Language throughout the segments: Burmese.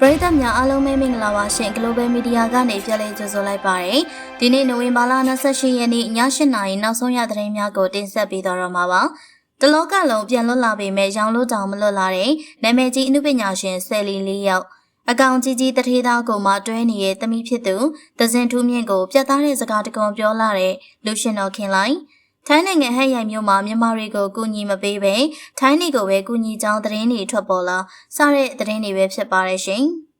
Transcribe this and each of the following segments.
ပရိသတ်များအားလုံးပဲမင်္ဂလာပါရှင် Global Media ကနေကြလက်ကြိုဆိုလိုက်ပါတယ်။ဒီနေ့နိုဝင်ဘာလ28ရက်နေ့ည8:00နာရီနောက်ဆုံးရသတင်းများကိုတင်ဆက်ပေးတော့ရမှာပါ။တလောကလုံးပြန်လွတ်လာပေမဲ့ရောင်လို့တောင်မလွတ်လာတဲ့နာမည်ကြီးအမှုပညာရှင်ဆယ်လီလေးယောက်အကောင်ကြီးကြီးတထေးသားကိုမှတွဲနေတဲ့တမိဖြစ်သူဒဇင်ထူးမြင့်ကိုပြတ်သားတဲ့စကားတကွန်ပြောလာတဲ့လူရှင်တော်ခင်လိုက် ထိုင်းနိုင်ငံဟန်ရိုင်မြို့မှာမြန်မာတွေကိုကူညီမပေးပဲထိုင်းတွေကိုပဲကူညီကြောင်းသတင်းတွေထွက်ပေါ်လာစတဲ့သတင်းတွေပဲဖြစ်ပါတယ်ရှင်။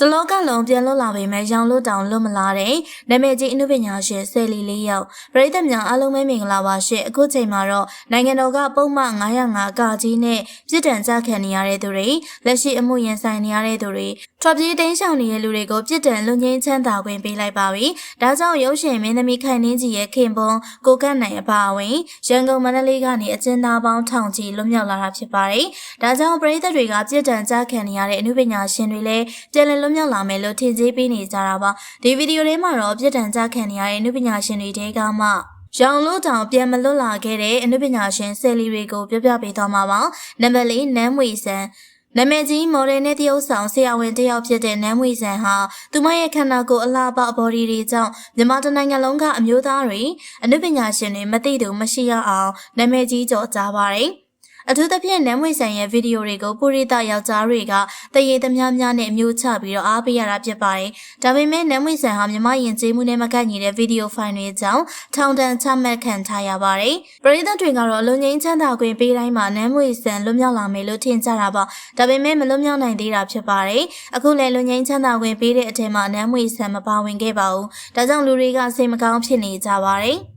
တလောကလုံးပြန်လွတ်လာပေမဲ့ရောင်လွတ်တောင်လွတ်မလာတဲ့နာမည်ကြီးအနုပညာရှင်ဆယ်လီလေးယောက်ပရိသတ်များအားလုံးပဲမင်္ဂလာပါရှင်အခုချိန်မှာတော့နိုင်ငံတော်ကပုံမှန်905ကကြီးနဲ့ပြည်တံကြခံနေရတဲ့သူတွေလက်ရှိအမှုရင်ဆိုင်နေရတဲ့သူတွေထွက်ပြေးတိမ်းရှောင်နေတဲ့လူတွေကိုပြည်တံလွန်ငင်းချမ်းသာခွင့်ပေးလိုက်ပါပြီဒါကြောင့်ရုပ်ရှင်မင်းသမီးခိုင်နှင်းကြီးရဲ့ခင်ပွန်းကိုကန့်နိုင်အပါအဝင်ရန်ကုန်မန္တလေးကနေအကျဉ်းသားပေါင်းထောင်ချီလွတ်မြောက်လာတာဖြစ်ပါတယ်ဒါကြောင့်ပရိသတ်တွေကပြည်တံကြခံနေရတဲ့အနုပညာရှင်တွေလည်းပြန်လည်လွတ်မြောက်လာမယ်လို့ထင်ကြေးပေးနေကြတာပါဒီဗီဒီယိုထဲမှာတော့ပြည်တံကြခံနေရတဲ့အနုပညာရှင်တွေတဲကမှရောင်လို့တောင်ပြန်မလွတ်လာခဲ့တဲ့အနုပညာရှင်ဆယ်လီတွေကိုပြောပြပေးသွားမှာပါနံပါတ်၄နမ်းမွေဆန်နာမည်ကြီးမော်ဒယ်နဲ့တရုပ်ဆောင်ဆရာဝန်တစ်ယောက်ဖြစ်တဲ့နမ်းမွေဆန်ဟာသူမရဲ့ခန္ဓာကိုယ်အလားပါဘော်ဒီတွေကြောင့်မြန်မာတိုင်းနိုင်ငံလုံးကအမျိုးသားတွေအနုပညာရှင်တွေမသိသူမရှိရအောင်နာမည်ကြီးကြော်ကြားပါတယ်။ အထူးသဖြင့်နမ်းမွေဆန်ရဲ့ဗီဒီယိုတွေကိုပုရိသယောက်ျားတွေကတရေသမားများနဲ့အမျိုးချပြီးတော့အားပေးရတာဖြစ်ပါတယ်။ဒါပေမဲ့နမ်းမွေဆန်ဟာမြမယဉ်ကျေးမှုနဲ့မကန့်ညီတဲ့ဗီဒီယိုဖိုင်တွေကြောင့်ထောင်ဒဏ်ချမှတ်ခံထားရပါတယ်။ပရိသတ်တွေကတော့လူငင်းချမ်းသာခွင့်ပေးတိုင်းမှာနမ်းမွေဆန်လွတ်မြောက်လာမယ်လို့ထင်ကြတာပါ။ဒါပေမဲ့မလွတ်မြောက်နိုင်သေးတာဖြစ်ပါတယ်။အခုလည်းလူငင်းချမ်းသာခွင့်ပေးတဲ့အထက်မှာနမ်းမွေဆန်မပါဝင်ခဲ့ပါဘူး။ဒါကြောင့်လူတွေကစိတ်မကောင်းဖြစ်နေကြပါတယ်။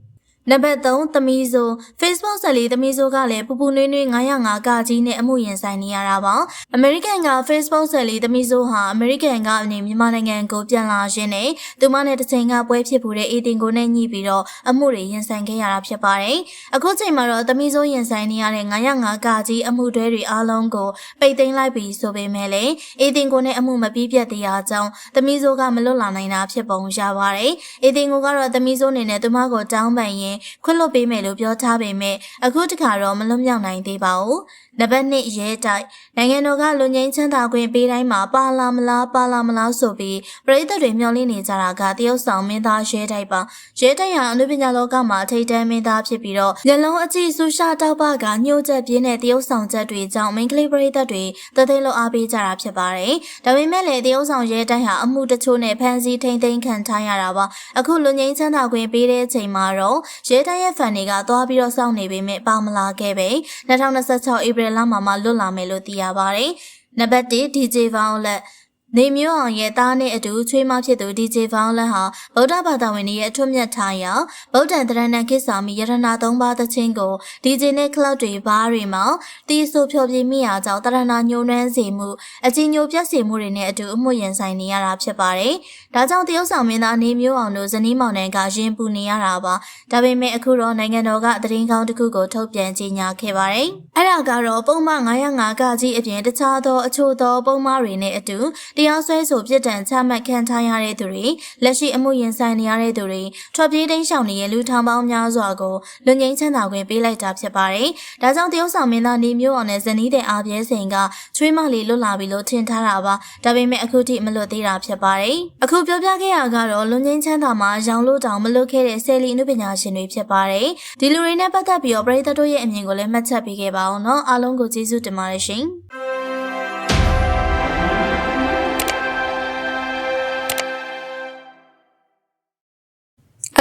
နံပါတ်3သမီးဆို Facebook ဆက်လေးသမီးဆိုကလည်းပူပူနွေးနွေး905ကကြီးနဲ့အမှုရင်ဆိုင်နေရတာပါ။ American က Facebook ဆက်လေးသမီးဆိုဟာ American ကနေမြန်မာနိုင်ငံကိုပြန်လာရင်းနဲ့သူမနဲ့တစ်ချိန်ကပွဲဖြစ်ဖို့တဲ့အေတင်ကိုနဲ့ညှိပြီးတော့အမှုတွေရင်ဆိုင်ခဲ့ရတာဖြစ်ပါတယ်။အခုချိန်မှာတော့သမီးဆိုရင်ဆိုင်နေရတဲ့905ကကြီးအမှုတွဲတွေအားလုံးကိုပိတ်သိမ်းလိုက်ပြီဆိုပေမဲ့လည်းအေတင်ကိုနဲ့အမှုမပြီးပြတ်သေးတာကြောင့်သမီးဆိုကမလွတ်လာနိုင်တာဖြစ်ပုံရပါတယ်။အေတင်ကိုကတော့သမီးဆိုအနေနဲ့သူမကိုတောင်းပန်ရင်ခွင့်လွှတ်ပေးမယ်လို့ပြောထားပေမဲ့အခုတခါတော့မလွတ်မြောက်နိုင်သေးပါဘူး။နံပါတ်1ရဲတိုက်နိုင်ငံတော်ကလူငင်းချမ်းသာခွင့်ပေးတိုင်းမှာပါလာမလားပါလာမလားဆိုပြီးပြည်သက်တွေမျှော်လင့်နေကြတာကတရုတ်ဆောင်မင်းသားရဲတိုက်ပါရဲတိုက်ဟာအနုပညာလောကမှာထိတ်တန်းမင်းသားဖြစ်ပြီးတော့ညလုံးအကြည့်ဆူရှာတောက်ပကညှို့ချက်ပြင်းတဲ့တရုတ်ဆောင်ချက်တွေကြောင့်မိန်းကလေးပြည်သက်တွေတသိန်းလောက်အားပေးကြတာဖြစ်ပါတယ်။ဒါပေမဲ့လည်းတရုတ်ဆောင်ရဲတိုက်ဟာအမှုတချို့နဲ့ဖမ်းဆီးထိန်သိမ်းခံထားရတာပါအခုလူငင်းချမ်းသာခွင့်ပေးတဲ့အချိန်မှာတော့ရဲတိုက်ရဲ့ဖန်တွေကသွားပြီးတော့စောင့်နေပေမဲ့ပါမလာခဲ့ပဲ2026ဧပြီလမှာမှလွတ်လာမယ်လို့သိရပါတယ်။နံပါတ်1 DJ Violet နေမျိုးအောင်ရဲ့သားနဲ့အတူချွေးမဖြစ်သူ DJ Violet ဟာဗုဒ္ဓဘာသာဝင်တွေရဲ့အထွတ်မြတ်ထားရာဗုဒ္ဓံတရဏံကိစ္ဆာမီယရနာသုံးပါးသချင်းကို DJ နဲ့ club တွေဘားတွေမှာတီးဆိုဖြောပြမိရာကြောင့်တရဏညှိုးနှမ်းစေမှုအကြီးညိုပြတ်စေမှုတွေနဲ့အတူအမှုရင်ဆိုင်နေရတာဖြစ်ပါတယ်။ဒါကြောင့်တရုတ်ဆောင်မင်းသားနေမျိုးအောင်တို့ဇနီးမောင်နှံကရင်ပူနေရတာပါ။ဒါပေမဲ့အခုတော့နိုင်ငံတော်ကသတင်းကောင်းတစ်ခုကိုထုတ်ပြန်ကြေညာခဲ့ပါတယ်။အဲ့ဒါကတော့ပုံမှန်905ကကြီးအပြင်တခြားသောအချို့သောပုံမှန်တွေနဲ့အတူတရားစွဲဆိုပြစ်ဒဏ်ချမှတ်ခံထားရတဲ့သူတွေလက်ရှိအမှုရင်ဆိုင်နေရတဲ့သူတွေထွက်ပြေးတိမ်းရှောင်နေတဲ့လူထောင်ပေါင်းများစွာကိုလူငင်းချမ်းသာခွင့်ပေးလိုက်တာဖြစ်ပါတယ်။ဒါကြောင့်တရုတ်ဆောင်မင်းသားနေမျိုးအောင်နဲ့ဇနီးတဲ့အားပြဲစိန်ကချွေးမလေးလွတ်လာပြီလို့ထင်ထားတာပါ။ဒါပေမဲ့အခုထိမလွတ်သေးတာဖြစ်ပါတယ်။အခုပြောပြခဲ့ရကတော့လူငင်းချမ်းသာမှာရောင်လို့တောင်မလွတ်ခဲ့တဲ့ဆယ်လီအနုပညာရှင်တွေဖြစ်ပါတယ်။ဒီလူတွေနဲ့ပတ်သက်ပြီးတော့ပရိသတ်တို့ရဲ့အမြင်ကိုလည်းမှတ်ချက်ပေးခဲ့ပါအောင်နော်။အားလုံးကိုကျေးဇူးတင်ပါတယ်ရှင်။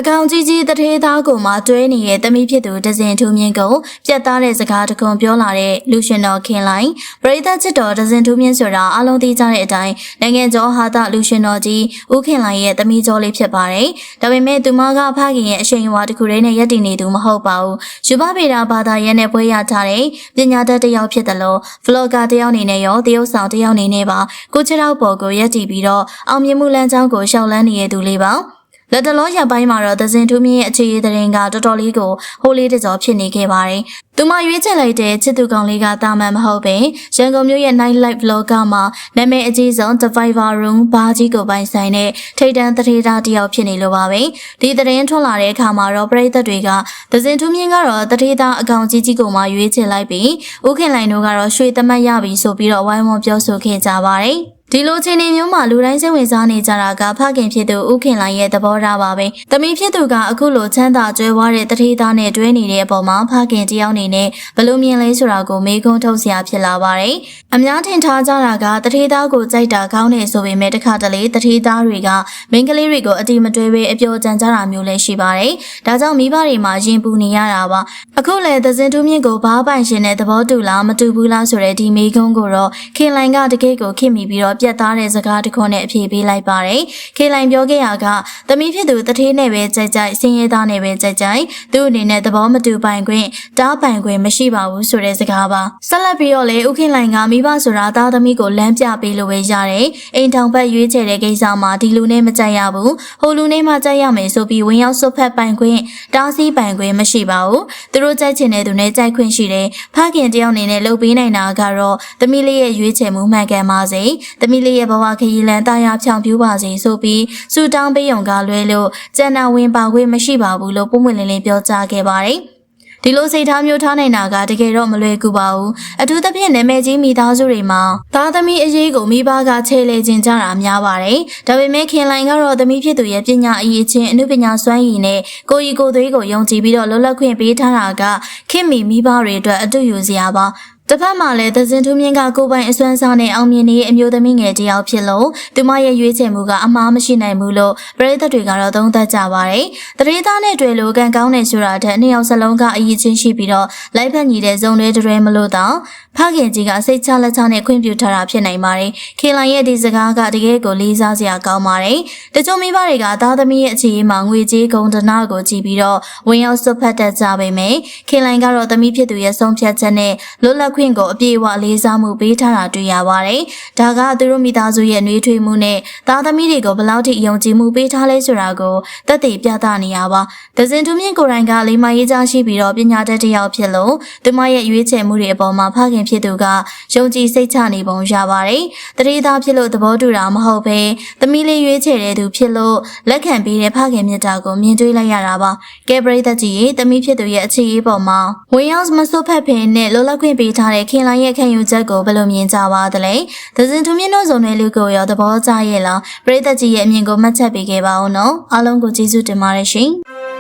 အကောင်ကြီးကြီးတထေးသားကိုမှတွဲနေတဲ့တမိဖြစ်သူဒဇင်ထူးမြင့်ကိုပြတ်သားတဲ့စကားတခုပြောလာတဲ့လူရှင်တော်ခင်လိုင်းပရိသတ်ချစ်တော်ဒဇင်ထူးမြင့်ဆိုတာအလုံးသိကြတဲ့အတိုင်းနိုင်ငံကျော်ဟာတာလူရှင်တော်ကြီးဦးခင်လိုင်းရဲ့တမိကျော်လေးဖြစ်ပါတယ်။ဒါပေမဲ့သူမကဖခင်ရဲ့အရှိန်အဝါတစ်ခုတည်းနဲ့ရပ်တည်နေသူမဟုတ်ပါဘူး။ယူဘဗေဒဘာသာရဲနဲ့ပွဲရထားတဲ့ပညာတတ်တစ်ယောက်ဖြစ်တယ်လို့ဗလော့ဂါတစ်ယောက်အနေနဲ့ရောတရုတ်ဆောင်တစ်ယောက်အနေနဲ့ပါကိုချစ်တော့ပေါ်ကိုရပ်တည်ပြီးတော့အောင်မြင်မှုလမ်းကြောင်းကိုရှောက်လန်းနေတဲ့သူလေးပါ။ လက်တလောရပိုင်းမှာတော့သဇင်ထူးမြင့်ရဲ့အခြေအသတင်းကတော်တော်လေးကိုဟိုးလေးတကြောဖြစ်နေခဲ့ပါတယ်။သူမရွေးချယ်လိုက်တဲ့ချစ်သူကောင်လေးကတာမန်မဟုတ်ပင်ရန်ကုန်မြို့ရဲ့ night life vlogger မှာနာမည်အကြီးဆုံး The Fiverr Room ဘာကြီးကိုပိုင်ဆိုင်တဲ့ထိတ်တန်းသထေသားတစ်ယောက်ဖြစ်နေလို့ပါပဲ။ဒီသတင်းထွက်လာတဲ့အခါမှာတော့ပရိသတ်တွေကသဇင်ထူးမြင့်ကတော့သထေသားအကောင်ကြီးကြီးကိုမှရွေးချယ်လိုက်ပြီးဥခင်လိုင်တို့ကတော့ရွှေသမတ်ရပြီဆိုပြီးတော့ဝိုင်းဝန်းပြောဆိုခဲ့ကြပါတယ်။ ဒီလိုချင်းနေမျိုးမှာလူတိုင်းစိတ်ဝင်စားနေကြတာကဖခင်ဖြစ်သူဥခင်လိုင်ရဲ့သဘောထားပါပဲ။တမီးဖြစ်သူကအခုလိုချမ်းသာကြွယ်ဝတဲ့တထေးသားနဲ့တွဲနေတဲ့အပေါ်မှာဖခင်တယောက်အနေနဲ့ဘယ်လိုမြင်လဲဆိုတာကိုမေးခွန်းထုတ်စရာဖြစ်လာပါတယ်။အများထင်ထားကြတာကတထေးသားကိုကြိုက်တာကောင်းနေဆိုပေမဲ့တစ်ခါတလေတထေးသားတွေကမိန်းကလေးတွေကိုအတိမတွဲပဲအပျော်ကြံကြတာမျိုးလည်းရှိပါတယ်။ဒါကြောင့်မိဘတွေမှာရင်ပူနေရတာပါ။အခုလေသဇင်တူးမြင့်ကိုဘားပိုင်ရှင်တဲ့သဘောတူလားမတူဘူးလားဆိုတဲ့ဒီမေးခွန်းကိုတော့ခင်လိုင်ကတကယ့်ကိုခင်မိပြီးတော့ပြတ်သားတဲ့စကားတစ်ခုနဲ့အဖြေပေးလိုက်ပါတယ်။ခေလိုင်ပြောခဲ့ရကသမီးဖြစ်သူတထေးနဲ့ပဲကြိုက်ကြိုက်စင်ရဲသားနဲ့ပဲကြိုက်ကြိုက်သူ့အနေနဲ့သဘောမတူပိုင်ခွင့်တားပိုင်ခွင့်မရှိပါဘူးဆိုတဲ့စကားပါ။ဆက်လက်ပြီးတော့လေဥခင်လိုင်ကမိဘဆိုတာသားသမီးကိုလမ်းပြပေးလို့ပဲရတယ်။အိမ်ထောင်ဘက်ရွေးချယ်တဲ့ကိစ္စမှာဒီလူနဲ့မကြိုက်ရဘူး။ဟိုလူနဲ့မှကြိုက်ရမယ်ဆိုပြီးဝင်ရောက်ဆွတ်ဖက်ပိုင်ခွင့်တားဆီးပိုင်ခွင့်မရှိပါဘူး။သူတို့ကြိုက်ချင်တဲ့သူနဲ့ကြိုက်ခွင့်ရှိတယ်။ဖခင်တယောက်အနေနဲ့လုပ်ပေးနိုင်တာကတော့သမီးလေးရဲ့ရွေးချယ်မှုမှန်ကန်ပါစေ။သမီးလေးရဲ့ဘဝခရီးလန်တာယာဖြောင်ပြူပါစေဆိုပြီးစူတောင်းပေးုံကလွဲလို့ကျန်နာဝင်ပါခွင့်မရှိပါဘူးလို့ပုံမှန်လင်းလင်းပြောကြားခဲ့ပါတယ်။ဒီလိုစိတ်ထားမျိုးထားနိုင်တာကတကယ်တော့မလွယ်ကူပါဘူးအထူးသဖြင့်နာမည်ကြီးမိသားစုတွေမှာသားသမီးအရေးကိုမိဘကချေလေခြင်းကြတာများပါတယ်ဒါပေမဲ့ခင်လိုင်ကတော့သမီးဖြစ်သူရဲ့ပညာအရေးချင်းအမှုပညာစွမ်းရည်နဲ့ကိုရီကိုသွေးကိုယုံကြည်ပြီးတော့လွတ်လပ်ခွင့်ပေးထားတာကခင်မီမိဘတွေအတွက်အတူယူစရာပါ တစ်ဖက်မှာလည်းသဇင်ထူးမြင့်ကကိုယ်ပိုင်အစွမ်းစားနဲ့အောင်မြင်နေတဲ့အမျိုးသမီးငယ်တစ်ယောက်ဖြစ်လို့သူမရဲ့ရွေးချယ်မှုကအမှားမရှိနိုင်ဘူးလို့ပရိသတ်တွေကတော့သုံးသပ်ကြပါတယ်။တရေသားနဲ့တွေ့လို့ကံကောင်းနေဆိုတာတဲ့နှစ်ယောက်စလုံးကအရေးချင်းရှိပြီးတော့လိုက်ဖက်ညီတဲ့ဇုံတွေတွဲမလို့တော့ဖခင်ကြီးကစိတ်ချလက်ချနဲ့ခွင့်ပြုထားတာဖြစ်နိုင်ပါတယ်။ခေလိုင်ရဲ့ဒီစကားကတကယ်ကိုလေးစားစရာကောင်းပါတယ်။တချို့မိဘတွေကသားသမီးရဲ့အခြေအနေမှာငွေကြေးကုန်ဒနာကိုကြည့်ပြီးတော့ဝင်ရောက်စွတ်ဖက်တတ်ကြပေမယ့်ခေလိုင်ကတော့သမီးဖြစ်သူရဲ့ဆုံးဖြတ်ချက်နဲ့လွတ်လပ်ခွင့်ကိုအပြည့်အဝလေးစားမှုပေးထားတာတွေ့ရပါတယ်။ဒါကသူတို့မိသားစုရဲ့နှွေးထွေးမှုနဲ့သားသမီးတွေကိုဘယ်လောက်ထိယုံကြည်မှုပေးထားလဲဆိုတာကိုသက်သေပြသနေရပါ။ဒဇင်တူမြင့်ကိုယ်တိုင်ကလိမ္မာရေးကြားရှိပြီးတော့ပညာတတ်တစ်ယောက်ဖြစ်လို့သူမရဲ့ရွေးချယ်မှုတွေအပေါ်မှာဖခင်ဖြစ်သူကယုံကြည်စိတ်ချနေပုံရပါတယ်။တရေသားဖြစ်လို့သဘောတူတာမဟုတ်ဘဲသမီးလေးရွေးချယ်တဲ့သူဖြစ်လို့လက်ခံပြီးတဲ့ဖခင်မြတ်တာကိုမြင်တွေ့လိုက်ရတာပါ။ကဲပရိသတ်ကြီးရေသမီးဖြစ်သူရဲ့အခြေအပေါ်မှာဝင်ရောက်မစွတ်ဖက်ဖင်နဲ့လောလခွင့်ပေးထားတဲ့ခင်လိုင်းရဲ့ခံယူချက်ကိုဘယ်လိုမြင်ကြပါသလဲ။ဒဇင်ထူးမြင့်တို့စုံတွေလူကိုရောသဘောကျရဲ့လားပရိသတ်ကြီးရဲ့အမြင်ကိုမှတ်ချက်ပေးခဲ့ပါဦးနော်။အားလုံးကိုကျေးဇူးတင်ပါတယ်ရှင်။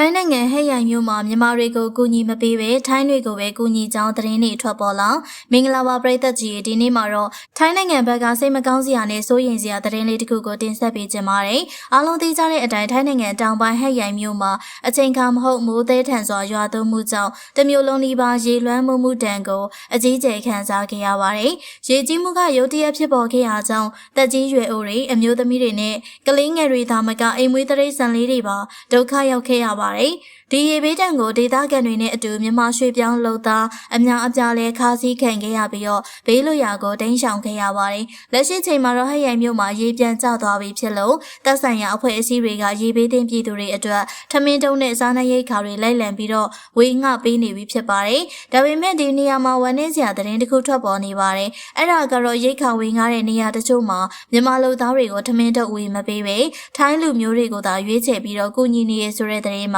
ထိုင်းနိုင်ငံဟဲ့ရိုင်မြို့မှာမြန်မာတွေကိုကူညီမပေးပဲထိုင်းတွေကိုပဲကူညီကြောင်းသတင်းတွေထွက်ပေါ်လာမင်္ဂလာပါပရိသတ်ကြီးဒီနေ့မှာတော့ထိုင်းနိုင်ငံဘက်ကစိတ်မကောင်းစရာနဲ့စိုးရိမ်စရာသတင်းလေးတစ်ခုကိုတင်ဆက်ပေးချင်ပါတယ်အားလုံးသိကြတဲ့အတိုင်းထိုင်းနိုင်ငံတောင်ပိုင်းဟဲ့ရိုင်မြို့မှာအချိန်ခါမဟုတ်မိုးသေးထန်စွာရွာသွန်းမှုကြောင့်တမျိုးလုံးဒီပါရေလွှမ်းမှုမှုတံကိုအကြီးကျယ်ခံစားခဲ့ရပါတယ်ရေကြီးမှုကရုတ်တရက်ဖြစ်ပေါ်ခဲ့ရကြောင်းတက်ကြီးရွယ်အိုတွေအမျိုးသမီးတွေနဲ့ကလေးငယ်တွေသာမကအိမ်မွေးတရိတ်ဆန်လေးတွေပါဒုက္ခရောက်ခဲ့ရပါတယ်။ဒီရေဘေးတံကိုဒေသခံတွေနဲ့အတူမြန်မာရွှေပြောင်းလုံသားအများအပြားလဲခါးစည်းခံခဲ့ရပြီးတော့ဘေးလွရာကိုတင်းရှောင်ခဲ့ရပါတယ်။လက်ရှိချိန်မှာတော့ဟရိုင်မြို့မှာရေပြန်ကျသွားပြီဖြစ်လို့တပ်ဆိုင်ရာအဖွဲ့အစည်းတွေကရေဘေးတင်ပြည်သူတွေအတွက်ထမင်းတုံးနဲ့စားနပ်ရိက္ခာတွေလိုက်လံပြီးတော့ဝေငှပေးနေပြီဖြစ်ပါတယ်။ဒါပေမဲ့ဒီနေရာမှာဝန်နေစရာသတင်းတစ်ခုထွက်ပေါ်နေပါတယ်။အဲ့ဒါကတော့ရိက္ခာဝေငှတဲ့နေရာတချို့မှာမြန်မာလူသားတွေကိုထမင်းတုပ်ဝေမပေးပဲထိုင်းလူမျိုးတွေကိုသာရွေးချယ်ပြီးတော့ကုညီနေရဆိုတဲ့သတင်းမှာ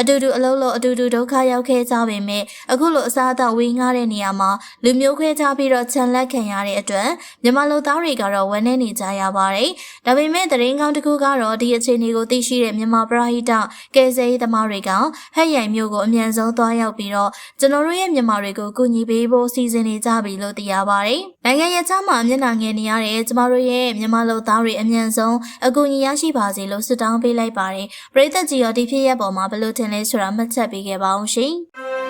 အတူတူအလုံးလုံးအတူတူဒုက္ခရောက်ခဲ့ကြပေမဲ့အခုလိုအစားအသောက်ဝေငှတဲ့နေရာမှာလူမျိုးခွဲခြားပြီးတော့ခြံလက်ခံရတဲ့အတွက်မြန်မာလူသားတွေကတော့ဝန်းနေနေကြရပါတယ်။ဒါပေမဲ့သတင်းကောင်းတစ်ခုကတော့ဒီအခြေအနေကိုသိရှိတဲ့မြန်မာပရိဟိတကယ်ဆယ်ရေးသမားတွေကဟဲ့ရိုင်မျိုးကိုအမြန်ဆုံးသွားရောက်ပြီးတော့ကျွန်တော်တို့ရဲ့မြန်မာတွေကိုကူညီပေးဖို့စီစဉ်နေကြပြီလို့သိရပါတယ်။နိုင်ငံရဲ့ချမ်းမှာမျက်နှာငယ်နေရတဲ့ကျမတို့ရဲ့မြန်မာလူသားတွေအမြန်ဆုံးအကူအညီရရှိပါစေလို့ဆုတောင်းပေးလိုက်ပါတယ်။ပရိသတ်ကြီးရောဒီဖြစ်ရပ်ပေါ်မှာဘယ်လိုထင်လဲဆိုတာမှတ်ချက်ပေးခဲ့ပါအောင်ရှင်။